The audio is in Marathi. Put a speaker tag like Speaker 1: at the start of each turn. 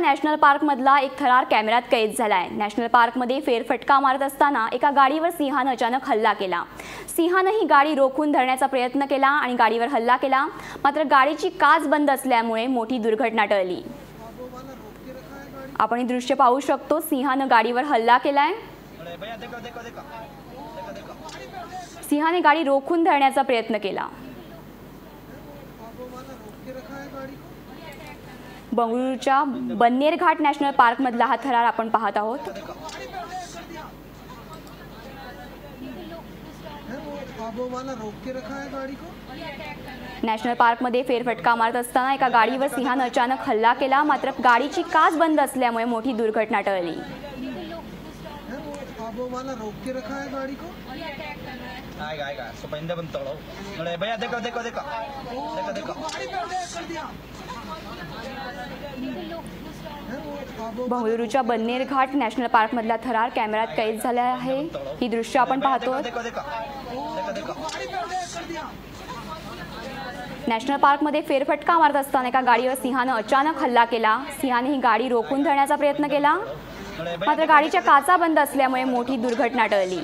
Speaker 1: नॅशनल पार्कमधला एक थरार कॅमेऱ्यात कैद झालाय. नॅशनल पार्कमध्ये फेरफटका मारत असताना एका गाडीवर सिंहानं अचानक हल्ला केला. सिंहानं ही गाडी रोखून धरण्याचा प्रयत्न केला आणि गाडीवर हल्ला केला. मात्र गाडीची काच बंद असल्यामुळे मोठी दुर्घटना टळली. आपण हे दृश्य पाहू शकतो. सिंहानं गाडीवर हल्ला केलाय. सिंहाने गाडी रोखून धरण्याचा प्रयत्न केला. बंगळुरूच्या बन्नेरघाट नॅशनल पार्कमधला हा थरार आपण पाहत आहोत. नॅशनल पार्कमध्ये फेरफटका मारत असताना एका गाडीवर सिंहानं अचानक हल्ला केला मात्र गाडीची काच बंद असल्यामुळे मोठी दुर्घटना टळली.
Speaker 2: है वो वाला रोक के रखा है गाड़ी को
Speaker 3: आएगा आएगा सुपेंद्र बन तोड़ो भैया देखो देखो देखो. देखो देखो.
Speaker 2: गाड़ी पे ब्रेक कर दिया
Speaker 1: बंगळुरूच्या बन्नेर घाट नॅशनल पार्कमधला थरार कॅमेऱ्यात कैद झाला आहे. ही दृश्य आपण पाहतो नॅशनल पार्कमध्ये फेरफटका मारत असताना एका गाडीवर सिंहानं अचानक हल्ला केला. सिंहाने ही गाडी रोखून धरण्याचा प्रयत्न केला. मात्र गाडीच्या काचा बंद असल्यामुळे मोठी दुर्घटना टळली.